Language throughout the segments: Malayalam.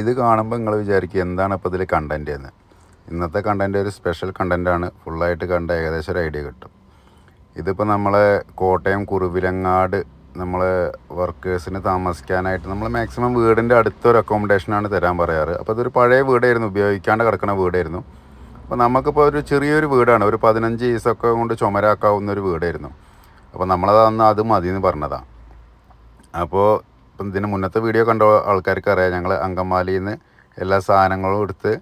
ഇത് കാണുമ്പോൾ നിങ്ങൾ വിചാരിക്കും എന്താണ് ഇപ്പോൾ ഇതിൽ കണ്ടന്റ് എന്ന്. ഇന്നത്തെ കണ്ടന്റ് ഒരു സ്പെഷ്യൽ കണ്ടന്റാണ് ഫുള്ളായിട്ട് കണ്ട ഏകദേശം ഒരു ഐഡിയ കിട്ടും. ഇതിപ്പോൾ നമ്മളെ കോട്ടയം കുറുവിലങ്ങാട് നമ്മൾ വർക്കേഴ്സിന് താമസിക്കാനായിട്ട് നമ്മൾ മാക്സിമം വീടിന്റെ അടുത്തൊരു അക്കോമഡേഷനാണ് തരാൻ പറയാറ്. അപ്പോൾ ഇതൊരു പഴയ വീടായിരുന്നു. ഉപയോഗിക്കാണ്ട് കിടക്കുന്ന വീടായിരുന്നു. അപ്പോൾ നമുക്കിപ്പോൾ ഒരു ചെറിയൊരു വീടാണ്. ഒരു പതിനഞ്ച് ഈസൊക്കെ കൊണ്ട് ചുമരാക്കാവുന്ന ഒരു വീടായിരുന്നു. അപ്പോൾ നമ്മളത് അന്ന് അത് മതി എന്ന് പറഞ്ഞതാണ് അപ്പോൾ ഇപ്പം ഇതിന് മുന്നത്തെ വീഡിയോ കണ്ട ആൾക്കാർക്ക് അറിയാം. ഞങ്ങൾ അങ്കമാലിയിൽ നിന്ന് എല്ലാ സാധനങ്ങളും എടുത്ത്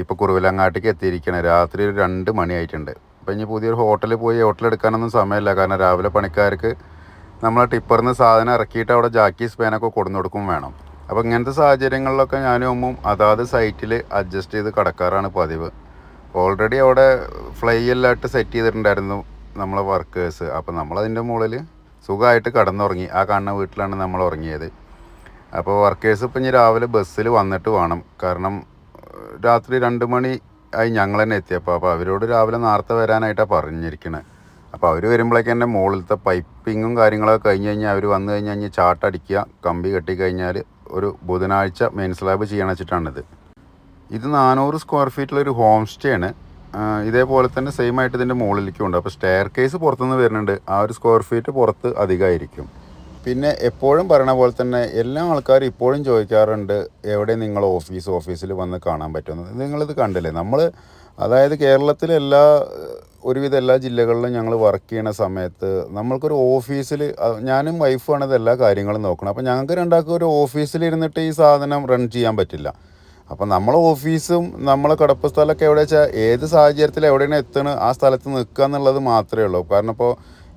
ഇപ്പോൾ കുറുവിലങ്ങാട്ടേക്ക് എത്തിയിരിക്കണം. രാത്രി ഒരു രണ്ട് മണിയായിട്ടുണ്ട്. അപ്പോൾ ഇനി പുതിയൊരു ഹോട്ടലിൽ പോയി ഹോട്ടൽ എടുക്കാനൊന്നും സമയമില്ല. കാരണം രാവിലെ പണിക്കാർക്ക് നമ്മൾ ടിപ്പറിൽ നിന്ന് സാധനം ഇറക്കിയിട്ട് അവിടെ ജാക്കി സ്പേനൊക്കെ കൊടുന്നു കൊടുക്കും വേണം. അപ്പോൾ ഇങ്ങനത്തെ സാഹചര്യങ്ങളിലൊക്കെ ഞാനും അമ്മും അതാത് സൈറ്റിൽ അഡ്ജസ്റ്റ് ചെയ്ത് കിടക്കാറാണ് പതിവ്. ഓൾറെഡി അവിടെ ഫ്ലൈ എല്ലായിട്ട് സെറ്റ് ചെയ്തിട്ടുണ്ടായിരുന്നു നമ്മളെ വർക്കേഴ്സ് അപ്പോൾ നമ്മളതിന്റെ മുകളിൽ സുഖമായിട്ട് കിടന്നുറങ്ങി. ആ കാണുന്ന വീട്ടിലാണ് നമ്മൾ ഉറങ്ങിയത്. അപ്പോൾ വർക്കേഴ്സ് ഇപ്പം ഇനി രാവിലെ ബസ്സിൽ വന്നിട്ട് വേണം. കാരണം രാത്രി രണ്ട് മണി ആയി ഞങ്ങൾ തന്നെ എത്തിയപ്പോൾ അപ്പോൾ അവരോട് രാവിലെ നേരത്തെ വരാനായിട്ടാണ് പറഞ്ഞിരിക്കുന്നത് അപ്പോൾ അവർ വരുമ്പോഴേക്കും എന്റെ മുകളിലത്തെ പൈപ്പിങ്ങും കാര്യങ്ങളൊക്കെ കഴിഞ്ഞ് കഴിഞ്ഞാൽ അവർ വന്നു കഴിഞ്ഞാൽ ഇനി ചാട്ടടിക്കുക കമ്പി കെട്ടിക്കഴിഞ്ഞാൽ ഒരു ബുധനാഴ്ച മെയിൻ സ്ലാബ് ചെയ്യണം ഇത് നാനൂറ് സ്ക്വയർ ഫീറ്റിലൊരു ഹോം സ്റ്റേ ആണ്. ഇതേപോലെ തന്നെ സെയിം ആയിട്ട് ഇതിന്റെ മുകളിലേക്കും ഉണ്ട്. അപ്പോൾ സ്റ്റെയർ കേസ് പുറത്തുനിന്ന് വരുന്നുണ്ട്. ആ ഒരു സ്ക്വയർ ഫീറ്റ് പുറത്ത് അധികമായിരിക്കും. പിന്നെ എപ്പോഴും പറയണ പോലെ തന്നെ എല്ലാ ആൾക്കാരും ഇപ്പോഴും ചോദിക്കാറുണ്ട് എവിടെ നിങ്ങൾ ഓഫീസ് ഓഫീസിൽ വന്ന് കാണാൻ പറ്റുമെന്ന് നിങ്ങളിത് കണ്ടില്ലേ? നമ്മൾ അതായത് കേരളത്തിലെ എല്ലാ ഒരുവിധ എല്ലാ ജില്ലകളിലും ഞങ്ങൾ വർക്ക് ചെയ്യണ സമയത്ത് നമ്മൾക്കൊരു ഓഫീസിൽ ഞാനും വൈഫുമാണ് ഇതെല്ലാ കാര്യങ്ങളും നോക്കണം അപ്പോൾ ഞങ്ങൾക്ക് രണ്ടാൾക്കും ഒരു ഓഫീസിൽ ഇരുന്നിട്ട് ഈ സാധനം റൺ ചെയ്യാൻ പറ്റില്ല. അപ്പം നമ്മളെ ഓഫീസും നമ്മളെ കിടപ്പ് സ്ഥലമൊക്കെ എവിടെ വെച്ചാൽ ഏത് സാഹചര്യത്തിൽ എവിടെയാണ് എത്തണ ആ സ്ഥലത്ത് നിൽക്കുക എന്നുള്ളത് മാത്രമേ ഉള്ളൂ. കാരണം ഇപ്പോൾ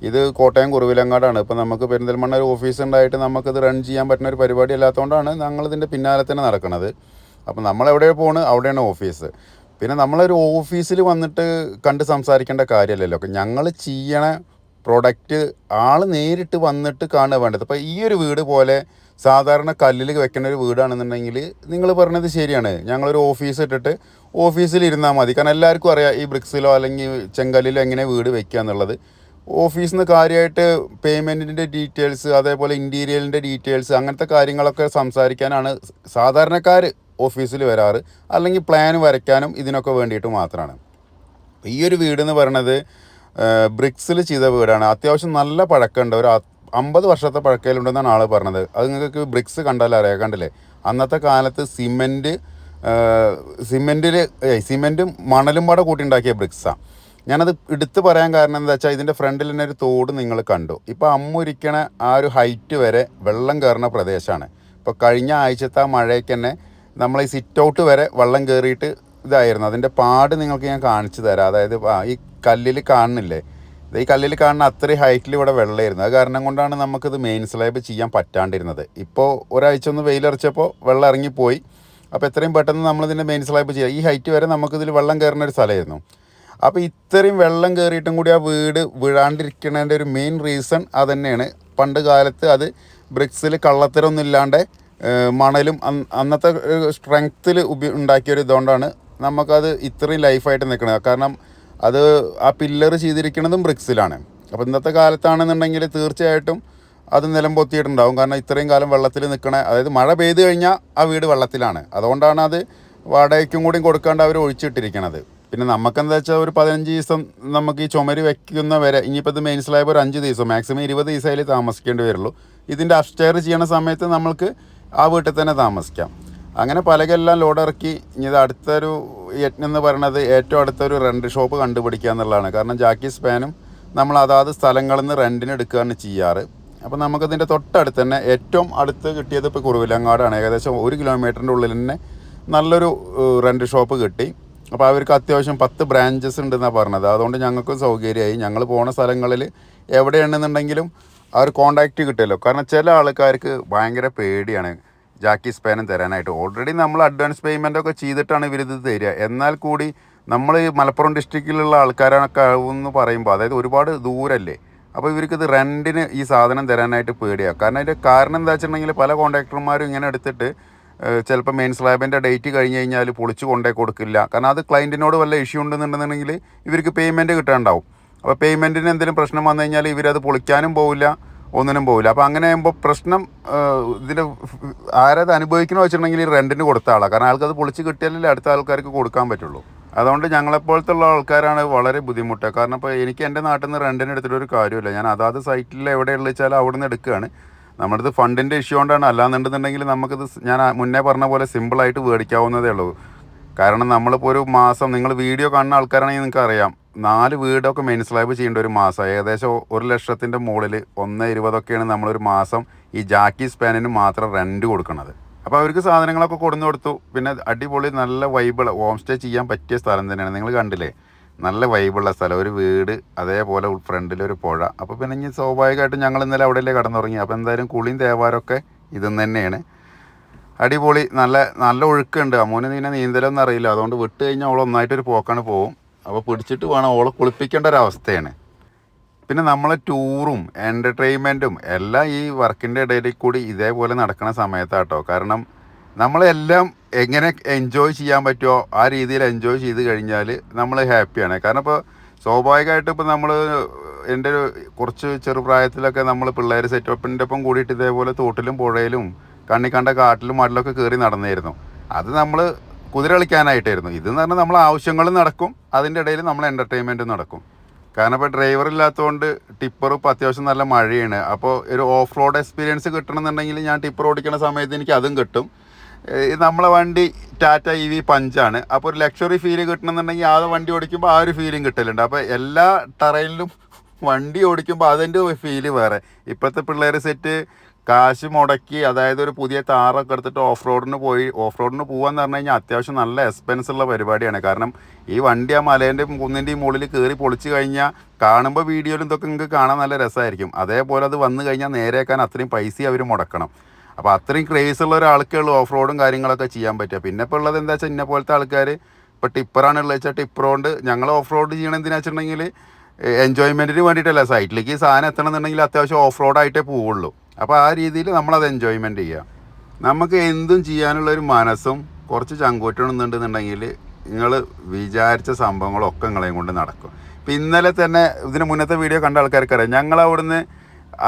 ഇത് കോട്ടയം കുറുവിലങ്ങാടാണ്. ഇപ്പോൾ നമുക്ക് പെരിന്തൽമണ്ണ ഒരു ഓഫീസ് ഉണ്ടായിട്ട് നമുക്കിത് റൺ ചെയ്യാൻ പറ്റുന്ന ഒരു പരിപാടി അല്ലാത്തതുകൊണ്ടാണ് ഞങ്ങളിതിന്റെ പിന്നാലെ തന്നെ നടക്കുന്നത് അപ്പം നമ്മൾ എവിടെ പോണ്? അവിടെയാണ് ഓഫീസ്. പിന്നെ നമ്മളൊരു ഓഫീസിൽ വന്നിട്ട് കണ്ട് സംസാരിക്കേണ്ട കാര്യമല്ലല്ലോ ഞങ്ങൾ ചെയ്യണ പ്രൊഡക്റ്റ് ആൾ നേരിട്ട് വന്നിട്ട് കാണുക വേണ്ടത്. അപ്പോൾ ഈ ഒരു വീട് പോലെ സാധാരണ കല്ലിൽ വെക്കുന്ന ഒരു വീടാണെന്നുണ്ടെങ്കിൽ നിങ്ങൾ പറഞ്ഞത് ശരിയാണ്. ഞങ്ങളൊരു ഓഫീസ് ഇട്ടിട്ട് ഓഫീസിൽ ഇരുന്നാൽ മതി. കാരണം എല്ലാവർക്കും അറിയാം ഈ ബ്രിക്സിലോ അല്ലെങ്കിൽ ചെങ്കല്ലിലോ എങ്ങനെ വീട് വെക്കുക എന്നുള്ളത്. ഓഫീസിൽ നിന്ന് കാര്യമായിട്ട് പേയ്മെന്റിന്റെ ഡീറ്റെയിൽസ് അതേപോലെ ഇന്റീരിയലിന്റെ ഡീറ്റെയിൽസ് അങ്ങനത്തെ കാര്യങ്ങളൊക്കെ സംസാരിക്കാനാണ് സാധാരണക്കാർ ഓഫീസിൽ വരാറ്. അല്ലെങ്കിൽ പ്ലാൻ വരയ്ക്കാനും ഇതിനൊക്കെ വേണ്ടിയിട്ട് മാത്രമാണ് ഈ ഒരു വീട് എന്ന് പറയണത് ബ്രിക്സിൽ ചെയ്ത വീടാണ്. അത്യാവശ്യം നല്ല പഴക്കമുണ്ട്. ഒരു അമ്പത് വർഷത്തെ പഴക്കയിലുണ്ടെന്നാണ് ആൾ പറഞ്ഞത്. അത് നിങ്ങൾക്ക് ബ്രിക്സ് കണ്ടാൽ അറിയാം. കണ്ടില്ലേ? അന്നത്തെ കാലത്ത് സിമെന്റ് സിമെന്റിൽ സിമെന്റും മണലും പാടെ കൂട്ടിയുണ്ടാക്കിയ ബ്രിക്സാണ് ഞാനത് എടുത്ത് പറയാൻ കാരണം എന്താ വെച്ചാൽ ഇതിന്റെ ഫ്രണ്ടിൽ തന്നെ ഒരു തോട് നിങ്ങൾ കണ്ടു. ഇപ്പോൾ അമ്മുരിക്കണ ആ ഒരു ഹൈറ്റ് വരെ വെള്ളം കയറുന്ന പ്രദേശമാണ് ഇപ്പോൾ കഴിഞ്ഞ ആഴ്ചത്തെ ആ മഴയ്ക്ക് തന്നെ നമ്മൾ ഈ സിറ്റ് ഔട്ട് വരെ വെള്ളം കയറിയിട്ട് ഇതായിരുന്നു. അതിന്റെ പാട് നിങ്ങൾക്ക് ഞാൻ കാണിച്ചു തരാം. അതായത് ഈ കല്ലിൽ കാണുന്നില്ലേ? ഈ കല്ലിൽ കാണുന്ന അത്രയും ഹൈറ്റിൽ ഇവിടെ വെള്ളമായിരുന്നു അത് കാരണം കൊണ്ടാണ് നമുക്കിത് മെയിൻ സ്ലാബ് ചെയ്യാൻ പറ്റാണ്ടിരുന്നത്. ഇപ്പോൾ ഒരാഴ്ച ഒന്ന് വെയിലറിച്ചപ്പോൾ വെള്ളം ഇറങ്ങിപ്പോയി. അപ്പോൾ എത്രയും പെട്ടെന്ന് നമ്മളിതിന്റെ മെയിൻ സ്ലാബ് ചെയ്യാം. ഈ ഹൈറ്റ് വരെ നമുക്കിതിൽ വെള്ളം കയറുന്ന ഒരു സ്ഥലമായിരുന്നു. അപ്പോൾ ഇത്രയും വെള്ളം കയറിയിട്ടും കൂടി ആ വീട് വീഴാണ്ടിരിക്കുന്നതിന്റെ ഒരു മെയിൻ റീസൺ അത് തന്നെയാണ് പണ്ട് കാലത്ത് അത് ബ്രിക്സിൽ കള്ളത്തരമൊന്നും ഇല്ലാണ്ട് മണലും അന്ന് അന്നത്തെ സ്ട്രെങ്ത്തിൽ ഉപ ഉണ്ടാക്കിയൊരു ഇതുകൊണ്ടാണ് നമുക്കത് ഇത്രയും ലൈഫായിട്ട് നിൽക്കുന്നത് കാരണം അത് ആ പില്ലർ ചെയ്തിരിക്കുന്നതും ബ്രിക്സിലാണ് അപ്പോൾ ഇന്നത്തെ കാലത്താണെന്നുണ്ടെങ്കിൽ തീർച്ചയായിട്ടും അത് നിലം പൊത്തിയിട്ടുണ്ടാവും കാരണം ഇത്രയും കാലം വെള്ളത്തിൽ നിൽക്കണ അതായത് മഴ പെയ്തു കഴിഞ്ഞാൽ ആ വീട് വെള്ളത്തിലാണ്. അതുകൊണ്ടാണ് അത് വാടകയ്ക്കും കൂടി കൊടുക്കാണ്ട് അവർ ഒഴിച്ചിട്ടിരിക്കണത്. പിന്നെ നമുക്കെന്താ വെച്ചാൽ ഒരു പതിനഞ്ച് ദിവസം നമുക്ക് ഈ ചുമര് വയ്ക്കുന്ന വരെ ഇനിയിപ്പോൾ ഇത് മെയിൻ സ്ലാബ് ഒരു അഞ്ച് ദിവസം മാക്സിമം ഇരുപത് ദിവസം താമസിക്കേണ്ടി വരുള്ളൂ. ഇതിന്റെ അപ്സ്റ്റെയർ ചെയ്യണ സമയത്ത് നമ്മൾക്ക് ആ വീട്ടിൽ തന്നെ താമസിക്കാം. അങ്ങനെ പലകെല്ലാം ലോഡ് ഇറക്കി ഇനി ഇത് അടുത്തൊരു യജ്ഞം എന്ന് പറയുന്നത് ഏറ്റവും അടുത്തൊരു റെന്റ് ഷോപ്പ് കണ്ടുപിടിക്കുക എന്നുള്ളതാണ്. കാരണം ജാക്കി സ്പാനും നമ്മൾ അതാത് സ്ഥലങ്ങളിൽ നിന്ന് റെന്റിന് എടുക്കുകയാണ് ചെയ്യാറ്. അപ്പോൾ നമുക്കതിന്റെ തൊട്ടടുത്ത് തന്നെ ഏറ്റവും അടുത്ത് കിട്ടിയത് ഇപ്പോൾ കുറുവിലങ്ങാടാണ്. ഏകദേശം ഒരു കിലോമീറ്ററിന്റെ ഉള്ളിൽ തന്നെ നല്ലൊരു റെന്റ് ഷോപ്പ് കിട്ടി. അപ്പോൾ അവർക്ക് അത്യാവശ്യം പത്ത് ബ്രാഞ്ചസ് ഉണ്ടെന്നാണ് പറഞ്ഞത്. അതുകൊണ്ട് ഞങ്ങൾക്കും സൗകര്യമായി. ഞങ്ങൾ പോണ സ്ഥലങ്ങളിൽ എവിടെയാണെന്നുണ്ടെങ്കിലും ഒരു കോണ്ടാക്റ്റ് കിട്ടുമല്ലോ കാരണം ചില ആൾക്കാർക്ക് ഭയങ്കര പേടിയാണ്. ജാക്കി സ്പാനും തരാനായിട്ട്. ഓൾറെഡി നമ്മൾ അഡ്വാൻസ് പേയ്മെന്റ് ഒക്കെ ചെയ്തിട്ടാണ് ഇവരിത് തരിക. എന്നാൽ കൂടി നമ്മൾ ഈ മലപ്പുറം ഡിസ്ട്രിക്റ്റിലുള്ള ആൾക്കാരൊക്കെ എന്ന് പറയുമ്പോൾ അതായത് ഒരുപാട് ദൂരല്ലേ അപ്പോൾ ഇവർക്ക് ഇത് റെന്റിന് ഈ സാധനം തരാനായിട്ട് പേടിയാണ് കാരണം അതിന്റെ കാരണം എന്താ വെച്ചിട്ടുണ്ടെങ്കിൽ പല കോൺട്രാക്ടർമാരും ഇങ്ങനെ എടുത്തിട്ട് ചിലപ്പോൾ മെയിൻ സ്ലാബിന്റെ ഡേറ്റ് കഴിഞ്ഞ് കഴിഞ്ഞാൽ പൊളിച്ച് കൊണ്ടേ കൊടുക്കില്ല. കാരണം അത് ക്ലയന്റിനോട് വല്ല ഇഷ്യൂ ഉണ്ടെന്നുണ്ടെന്നുണ്ടെങ്കിൽ ഇവർക്ക് പേയ്മെന്റ് കിട്ടാണ്ടാവും. അപ്പോൾ പേയ്മെന്റിന് എന്തെങ്കിലും പ്രശ്നം വന്നു കഴിഞ്ഞാൽ ഇവരത് പൊളിക്കാനും പോവില്ല. ഒന്നിനും പോവില്ല. അപ്പോൾ അങ്ങനെ ആകുമ്പോൾ പ്രശ്നം ഇതിൽ ആരത് അനുഭവിക്കണമെന്ന് വെച്ചിട്ടുണ്ടെങ്കിൽ ഈ റെന്റിന് കൊടുത്ത ആളാണ് കാരണം ആൾക്കത് പൊളിച്ച് കിട്ടിയാലല്ലേ അടുത്ത ആൾക്കാർക്ക് കൊടുക്കാൻ പറ്റുള്ളൂ. അതുകൊണ്ട് ഞങ്ങളെപ്പോലത്തുള്ള ആൾക്കാരാണ് വളരെ ബുദ്ധിമുട്ട് കാരണം ഇപ്പോൾ എനിക്ക് എന്റെ നാട്ടിൽ നിന്ന് റെന്റിന് എടുത്തിട്ട് ഒരു കാര്യമില്ല ഞാൻ അതാത് സൈറ്റിൽ എവിടെയുള്ള വെച്ചാൽ അവിടെ നിന്ന് എടുക്കുകയാണ്. നമ്മുടെ അടുത്ത് ഫണ്ടിന്റെ ഇഷ്യൂ കൊണ്ടാണ്. അല്ലാന്നുണ്ടെന്നുണ്ടെങ്കിൽ നമുക്കിത് ഞാൻ മുന്നേ പറഞ്ഞ പോലെ സിമ്പിളായിട്ട് മേടിക്കാവുന്നതേ ഉള്ളൂ. കാരണം നമ്മളിപ്പോൾ ഒരു മാസം നിങ്ങൾ വീഡിയോ കാണുന്ന ആൾക്കാരാണെങ്കിൽ നിങ്ങൾക്ക് അറിയാം നാല് വീടൊക്കെ മെയിൻ സ്ലാബ് ചെയ്യേണ്ട ഒരു മാസം. ഏകദേശം ഒരു ലക്ഷത്തിന്റെ മുകളിൽ ഒന്ന് ഇരുപതൊക്കെയാണ് നമ്മളൊരു മാസം ഈ ജാക്കി സ്പാനിന് മാത്രം റെന്റ് കൊടുക്കുന്നത് അപ്പോൾ അവർക്ക് സാധനങ്ങളൊക്കെ കൊടുന്നു കൊടുത്തു. പിന്നെ അടിപൊളി നല്ല വൈബിൾ ഹോം സ്റ്റേ ചെയ്യാൻ പറ്റിയ സ്ഥലം തന്നെയാണ്. നിങ്ങൾ കണ്ടില്ലേ? നല്ല വൈബുള്ള സ്ഥലം. ഒരു വീട് അതേപോലെ ഫ്രണ്ടിലൊരു പുഴ. അപ്പോൾ പിന്നെ ഇനി സ്വാഭാവികമായിട്ടും ഞങ്ങൾ ഇന്നലെ അവിടെയല്ലേ കടന്നുറങ്ങി. അപ്പോൾ എന്തായാലും കുളിയും തേവാരമൊക്കെ ഇതെന്ന് തന്നെയാണ്. അടിപൊളി നല്ല നല്ല ഒഴുക്കുണ്ട്. അമ്മൂന് പിന്നെ നീന്തലൊന്നും അറിയില്ല. അതുകൊണ്ട് വിട്ട് കഴിഞ്ഞാൽ അവൾ ഒന്നായിട്ടൊരു പോക്കാണ് പോവും. അപ്പോൾ പിടിച്ചിട്ട് വേണം. ഓളെ കുളിപ്പിക്കേണ്ട ഒരു അവസ്ഥയാണ്. പിന്നെ നമ്മളെ ടൂറും എന്റർടൈൻമെന്റും എല്ലാം ഈ വർക്കിന്റെ ഇടയിൽ കൂടി ഇതേപോലെ നടക്കുന്ന സമയത്താട്ടോ. കാരണം നമ്മളെല്ലാം എങ്ങനെ എൻജോയ് ചെയ്യാൻ പറ്റുമോ ആ രീതിയിൽ എൻജോയ് ചെയ്ത് കഴിഞ്ഞാൽ നമ്മൾ ഹാപ്പിയാണ് കാരണം ഇപ്പോൾ സ്വാഭാവികമായിട്ട് ഇപ്പോൾ നമ്മൾ എന്റെ ഒരു കുറച്ച് ചെറുപ്രായത്തിലൊക്കെ നമ്മൾ പിള്ളേർ സെറ്റപ്പിന്റെ ഒപ്പം കൂടിയിട്ട് ഇതേപോലെ തോട്ടിലും പുഴയിലും കണ്ണി കണ്ട കാട്ടിലും മടലൊക്കെ കയറി നടന്നിരുന്നു അത് നമ്മൾ കുതിര കളിക്കാനായിട്ടായിരുന്നു ഇതെന്ന് പറഞ്ഞാൽ നമ്മൾ ആവശ്യങ്ങൾ നടക്കും അതിന്റെ ഇടയിൽ നമ്മൾ എന്റർടൈൻമെന്റും നടക്കും. കാരണം ഇപ്പോൾ ഡ്രൈവർ ഇല്ലാത്തതുകൊണ്ട് ടിപ്പർ ഇപ്പോൾ അത്യാവശ്യം നല്ല മഴയാണ്. അപ്പോൾ ഒരു ഓഫ് റോഡ് എക്സ്പീരിയൻസ് കിട്ടണമെന്നുണ്ടെങ്കിൽ ഞാൻ ടിപ്പർ ഓടിക്കുന്ന സമയത്ത് എനിക്ക് അതും കിട്ടും. നമ്മളെ വണ്ടി ടാറ്റ ഇ വി പഞ്ചാണ്. അപ്പോൾ ഒരു ലക്ഷറി ഫീൽ കിട്ടണമെന്നുണ്ടെങ്കിൽ ആ വണ്ടി ഓടിക്കുമ്പോൾ ആ ഒരു ഫീലും കിട്ടലുണ്ട്. അപ്പോൾ എല്ലാ ടറയിലും വണ്ടി ഓടിക്കുമ്പോൾ അതിന്റെ ഫീൽ വേറെ. ഇപ്പോഴത്തെ പിള്ളേർ സെറ്റ് കാശ് മുടക്കി അതായത് ഒരു പുതിയ താറൊക്കെ എടുത്തിട്ട് ഓഫ് റോഡിന് പോയി ഓഫ് റോഡിന് പോകാന്ന് പറഞ്ഞു കഴിഞ്ഞാൽ അത്യാവശ്യം നല്ല എക്സ്പെൻസ് ഉള്ള പരിപാടിയാണ്. കാരണം ഈ വണ്ടി ആ മലേന്റെയും കുന്നിന്റെയും മുകളിൽ കയറി പൊളിച്ച് കഴിഞ്ഞാൽ കാണുമ്പോൾ വീഡിയോയിലും ഇതൊക്കെ നിങ്ങൾക്ക് കാണാൻ നല്ല രസമായിരിക്കും അതേപോലെ അത് വന്നു കഴിഞ്ഞാൽ നേരെയാക്കാൻ അത്രയും പൈസ അവർ മുടക്കണം. അപ്പോൾ അത്രയും ക്രേസ് ഉള്ള ഒരാൾക്കേ ഉള്ളൂ ഓഫ് റോഡും കാര്യങ്ങളൊക്കെ ചെയ്യാൻ പറ്റുക. പിന്നെ ഇപ്പോൾ ഉള്ളത് എന്താ വെച്ചാൽ ഇന്നെ പോലത്തെ ആൾക്കാർ ഇപ്പോൾ ടിപ്പറാണ് ഉള്ളത് വെച്ചാൽ ടിപ്പർ കൊണ്ട് ഞങ്ങൾ ഓഫ് റോഡ് ചെയ്യണം എന്തിനാ വെച്ചിട്ടുണ്ടെങ്കിൽ എൻജോയ്മെന്റിന് വേണ്ടിയിട്ടല്ല. സൈറ്റിലേക്ക് സാധനം എത്തണം എന്നുണ്ടെങ്കിൽ അത്യാവശ്യം ഓഫ് റോഡായിട്ടേ പോവുള്ളൂ. അപ്പോൾ ആ രീതിയിൽ നമ്മളത് എൻജോയ്മെന്റ് ചെയ്യുക നമുക്ക് എന്തും ചെയ്യാനുള്ളൊരു മനസ്സും കുറച്ച് ചങ്കൂറ്റണമെന്നുണ്ടെന്നുണ്ടെങ്കിൽ നിങ്ങൾ വിചാരിച്ച സംഭവങ്ങളൊക്കെ നിങ്ങളെയും കൊണ്ട് നടക്കും. ഇപ്പം ഇന്നലെ തന്നെ ഇതിന് മുന്നത്തെ വീഡിയോ കണ്ട ആൾക്കാർക്കറിയാം. ഞങ്ങൾ അവിടുന്ന്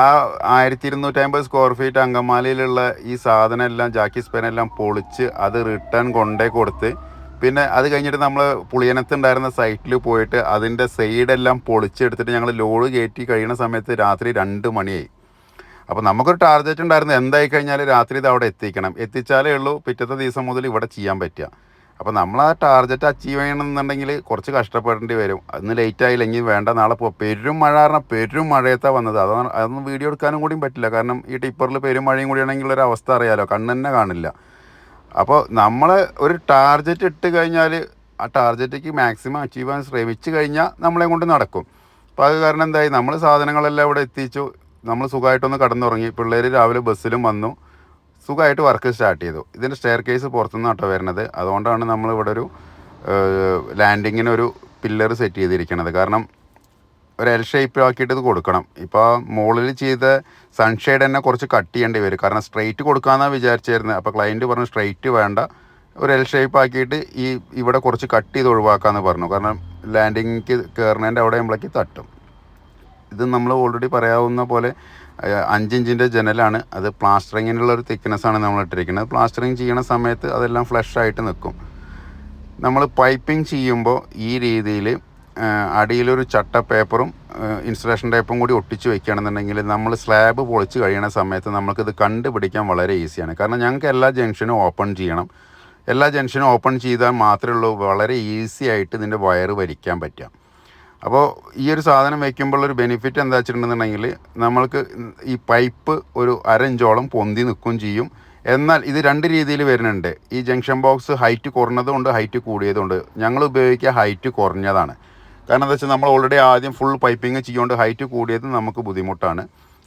ആ ആയിരത്തി ഇരുന്നൂറ്റമ്പത് സ്ക്വയർ ഫീറ്റ് അങ്കമാലിയിലുള്ള ഈ സാധനം എല്ലാം ജാക്കി സ്പെനെല്ലാം പൊളിച്ച് അത് റിട്ടേൺ കൊണ്ടേ കൊടുത്ത് പിന്നെ അത് കഴിഞ്ഞിട്ട് നമ്മൾ പുളിയനത്തുണ്ടായിരുന്ന സൈറ്റിൽ പോയിട്ട് അതിന്റെ സൈഡെല്ലാം പൊളിച്ചെടുത്തിട്ട് ഞങ്ങൾ ലോഡ് കയറ്റി കഴിയുന്ന സമയത്ത് രാത്രി രണ്ട് മണിയായി. അപ്പോൾ നമുക്കൊരു ടാർഗറ്റ് ഉണ്ടായിരുന്നു എന്തായി കഴിഞ്ഞാൽ രാത്രി ഇത് അവിടെ എത്തിക്കണം. എത്തിച്ചാലേ ഉള്ളൂ. പിറ്റത്തെ ദിവസം മുതൽ ഇവിടെ ചെയ്യാൻ പറ്റുക. അപ്പോൾ നമ്മൾ ആ ടാർഗറ്റ് അച്ചീവ് ചെയ്യണമെന്നുണ്ടെങ്കിൽ കുറച്ച് കഷ്ടപ്പെടേണ്ടി വരും. അന്ന് ലേറ്റ് ആയില്ലെങ്കിൽ വേണ്ട നാളെ പോ. പെരും മഴ കാരണം പെരും മഴയത്താണ് വന്നത്. അതാണ് അതൊന്നും വീഡിയോ എടുക്കാനും കൂടിയും പറ്റില്ല. കാരണം ഈ ടിപ്പറിൽ പെരും മഴയും കൂടി ആണെങ്കിൽ ഒരു അവസ്ഥ അറിയാലോ. കണ്ണ് തന്നെ കാണില്ല. അപ്പോൾ നമ്മൾ ഒരു ടാർഗറ്റ് ഇട്ട് കഴിഞ്ഞാൽ ആ ടാർഗറ്റിക്ക് മാക്സിമം അച്ചീവ് ചെയ്യാൻ ശ്രമിച്ചു കഴിഞ്ഞാൽ നമ്മളെ കൊണ്ട് നടക്കും. അപ്പോൾ അത് കാരണം എന്തായി? നമ്മൾ സാധനങ്ങളെല്ലാം ഇവിടെ എത്തിച്ചു. നമ്മൾ സുഖമായിട്ടൊന്ന് കടന്നുറങ്ങി. പിള്ളേർ രാവിലെ ബസ്സിലും വന്നു. സുഖമായിട്ട് വർക്ക് സ്റ്റാർട്ട് ചെയ്തു. ഇതിന്റെ സ്റ്റെയർ കേസ് പുറത്തുനിന്ന് വരുന്നത്. അതുകൊണ്ടാണ് നമ്മൾ ഇവിടെ ഒരു ലാൻഡിങ്ങിന് ഒരു പില്ലർ സെറ്റ് ചെയ്തിരിക്കുന്നത് കാരണം ഒരു എൽ ഷേപ്പ് ആക്കിയിട്ട് ഇത് കൊടുക്കണം. ഇപ്പോൾ മുകളിൽ ചെയ്ത സൺഷെയ്ഡ് തന്നെ കുറച്ച് കട്ട് ചെയ്യേണ്ടി വരും. കാരണം സ്ട്രെയിറ്റ് കൊടുക്കാമെന്നാണ് വിചാരിച്ചിരുന്നത് അപ്പോൾ ക്ലയന്റ് പറഞ്ഞു സ്ട്രെയിറ്റ് വേണ്ട. ഒരു എൽ ഷേപ്പ് ആക്കിയിട്ട് ഈ ഇവിടെ കുറച്ച് കട്ട് ചെയ്ത് ഒഴിവാക്കാമെന്ന് പറഞ്ഞു. കാരണം ലാൻഡിങ്ങിക്ക് കയറുന്നതിന്റെ അവിടെ നമ്മളേക്ക് തട്ടും. ഇത് നമ്മൾ ഓൾറെഡി പറയാവുന്ന പോലെ അഞ്ചിഞ്ചിന്റെ ജനലാണ്. അത് പ്ലാസ്റ്ററിങ്ങിനുള്ള ഒരു തിക്നെസ്സാണ് നമ്മൾ ഇട്ടിരിക്കുന്നത്. പ്ലാസ്റ്ററിങ് ചെയ്യണ സമയത്ത് അതെല്ലാം ഫ്ലഷ് ആയിട്ട് നിൽക്കും. നമ്മൾ പൈപ്പിംഗ് ചെയ്യുമ്പോൾ ഈ രീതിയിൽ അടിയിലൊരു ചട്ട പേപ്പറും ഇൻസുലേഷൻ ടേപ്പും കൂടി ഒട്ടിച്ച് വെക്കുകയാണെന്നുണ്ടെങ്കിൽ നമ്മൾ സ്ലാബ് പൊളിച്ച് കഴിയണ സമയത്ത് നമുക്കിത് കണ്ടുപിടിക്കാൻ വളരെ ഈസിയാണ് കാരണം ഞങ്ങൾക്ക് എല്ലാ ജംഗ്ഷനും ഓപ്പൺ ചെയ്യണം. എല്ലാ ജംഗ്ഷനും ഓപ്പൺ ചെയ്താൽ മാത്രമേ ഉള്ളൂ. വളരെ ഈസി ആയിട്ട് ഇതിന്റെ വയറ് വലിക്കാൻ പറ്റുക. അപ്പോൾ ഈ ഒരു സാധനം വെക്കുമ്പോൾ ഒരു ബെനിഫിറ്റ് എന്താ വെച്ചിട്ടുണ്ടെന്നുണ്ടെങ്കിൽ നമ്മൾക്ക് ഈ പൈപ്പ് ഒരു അരഞ്ചോളം പൊന്തി നിൽക്കുകയും ചെയ്യും. എന്നാൽ ഇത് രണ്ട് രീതിയിൽ വരുന്നുണ്ട്. ഈ ജംഗ്ഷൻ ബോക്സ് ഹൈറ്റ് കുറഞ്ഞതുകൊണ്ട് ഹൈറ്റ് കൂടിയതുകൊണ്ട് ഞങ്ങൾ ഉപയോഗിക്കുക ഹൈറ്റ് കുറഞ്ഞതാണ്. കാരണം എന്താ വെച്ചാൽ നമ്മൾ ഓൾറെഡി ആദ്യം ഫുൾ പൈപ്പിംഗ് ചെയ്യുകൊണ്ട് ഹൈറ്റ് കൂടിയത് നമുക്ക് ബുദ്ധിമുട്ടാണ്.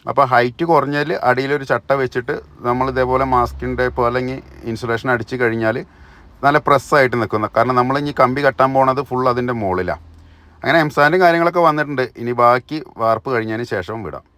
അപ്പോൾ ഹൈറ്റ് കുറഞ്ഞാൽ അടിയിലൊരു ചട്ട വെച്ചിട്ട് നമ്മൾ ഇതേപോലെ മാസ്കിന്റെ ഇപ്പോൾ അല്ലെങ്കിൽ ഇൻസുലേഷൻ അടിച്ച് കഴിഞ്ഞാൽ നല്ല പ്രസ്സായിട്ട് നിൽക്കുന്നത് കാരണം നമ്മൾ ഇനി കമ്പി കെട്ടാൻ പോണത് ഫുൾ അതിന്റെ മുകളിലാണ്. അങ്ങനെ എംസാന്റെ കാര്യങ്ങളൊക്കെ വന്നിട്ടുണ്ട്. ഇനി ബാക്കി വാർപ്പ് കഴിഞ്ഞതിന് ശേഷം വിടാം.